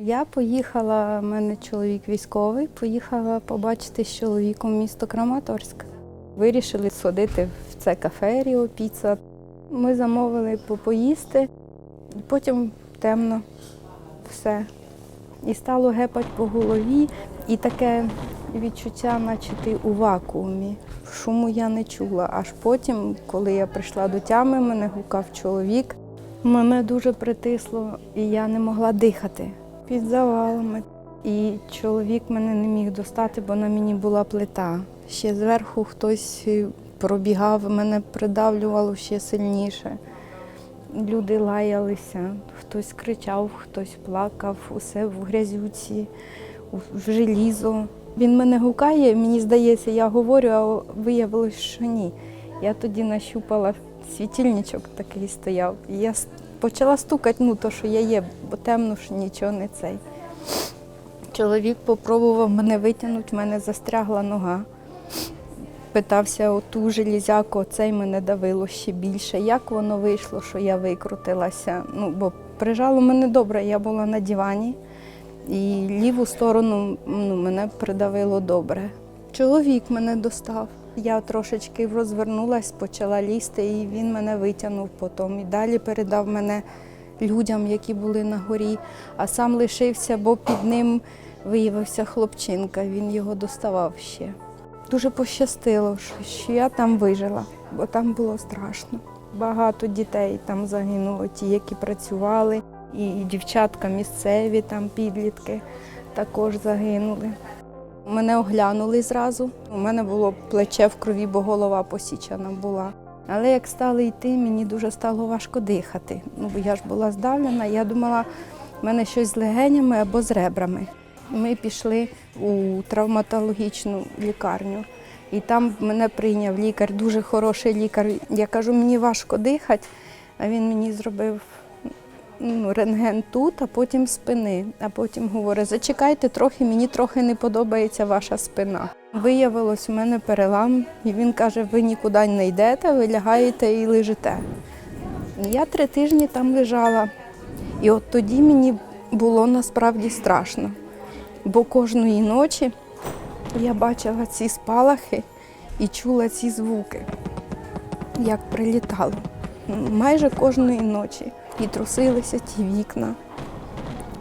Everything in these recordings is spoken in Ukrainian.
Я поїхала, в мене чоловік військовий, поїхала побачити з чоловіком місто Краматорськ. Вирішили сходити в це кафе Ріо Піца. Ми замовили попоїсти, потім темно все. І стало гепать по голові, і таке відчуття, наче ти у вакуумі. Шуму я не чула. Аж потім, коли я прийшла до тями, мене гукав чоловік. Мене дуже притисло, і я не могла дихати під завалами. І чоловік мене не міг достати, бо на мені була плита. Ще зверху хтось пробігав, мене придавлювало ще сильніше. Люди лаялися, хтось кричав, хтось плакав, усе в грязюці, в желізо. Він мене гукає, мені здається, я говорю, а виявилось, що ні. Я тоді нащупала світильничок такий стояв. І я почала стукати, ну то, що я є, бо темно ж нічого не цей. Чоловік попробував мене витягнути, в мене застрягла нога. Питався оту железяку, оцей мене давило ще більше. Як воно вийшло, що я викрутилася? Ну, бо прижало мене добре, я була на дивані, і ліву сторону ну, мене придавило добре. Чоловік мене достав. Я трошечки розвернулась, почала лізти, і він мене витягнув потім. І далі передав мене людям, які були на горі, а сам лишився, бо під ним виявився хлопчинка, він його доставав ще. Дуже пощастило, що- я там вижила, бо там було страшно. Багато дітей там загинуло, ті, які працювали, і дівчатка місцеві, там підлітки також загинули. Мене оглянули зразу. У мене було плече в крові, бо голова посічена була. Але як стали йти, мені дуже стало важко дихати. Ну, бо я ж була здавлена, я думала, в мене щось з легенями або з ребрами. Ми пішли у травматологічну лікарню, і там мене прийняв лікар, дуже хороший лікар. Я кажу, мені важко дихати, а він мені зробив ну, рентген тут, а потім спини. А потім говорить, зачекайте трохи, мені трохи не подобається ваша спина. Виявилось, у мене перелам, і він каже, ви нікуди не йдете, ви лягаєте і лежите. Я три тижні там лежала. І от тоді мені було насправді страшно, бо кожної ночі я бачила ці спалахи і чула ці звуки, як прилітало. Майже кожної ночі. І трусилися ті вікна.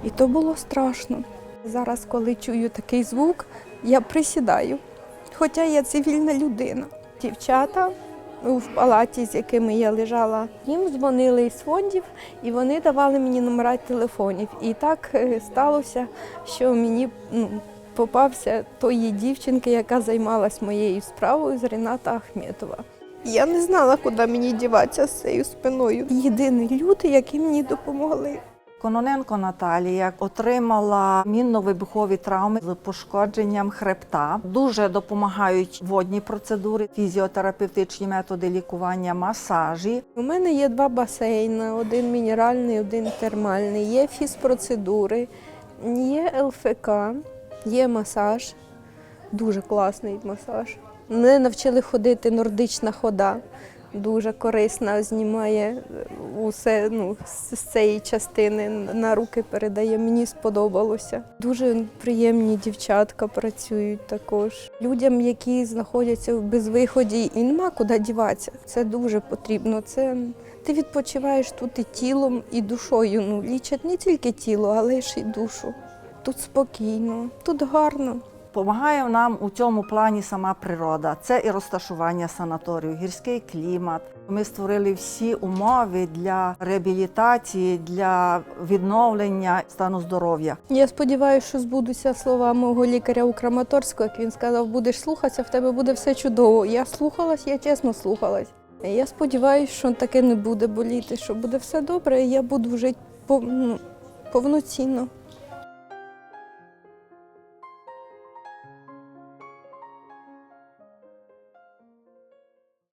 І то було страшно. Зараз, коли чую такий звук, я присідаю. Хоча я цивільна людина. Дівчата в палаті, з якими я лежала, їм дзвонили із фондів, і вони давали мені номера телефонів. І так е, сталося, що мені ну, попався тої дівчинки, яка займалась моєю справою з Рената Ахметова. Я не знала, куди мені діватися з цією спиною. Єдині люди, які мені допомогли. Кононенко Наталія отримала мінно-вибухові травми з пошкодженням хребта. Дуже допомагають водні процедури, фізіотерапевтичні методи лікування, масажі. У мене є два басейни: один мінеральний, один термальний. Є фізпроцедури, є ЛФК, є масаж, дуже класний масаж. Мене навчили ходити нордична хода. Дуже корисна, знімає усе ну, з цієї частини на руки передає. Мені сподобалося. Дуже приємні дівчатка працюють також. Людям, які знаходяться в безвиході, і нема куди діватися. Це дуже потрібно. Це ти відпочиваєш тут і тілом, і душою. Ну, лічать не тільки тіло, але ж і душу. Тут спокійно, тут гарно. Помагає нам у цьому плані сама природа. Це і розташування санаторію, гірський клімат. Ми створили всі умови для реабілітації, для відновлення стану здоров'я. Я сподіваюся, що збудуться слова мого лікаря у Краматорську, як він сказав, будеш слухатися, в тебе буде все чудово. Я слухалась, я чесно слухалась. Я сподіваюся, що таке не буде боліти, що буде все добре, і я буду жити ну, повноцінно.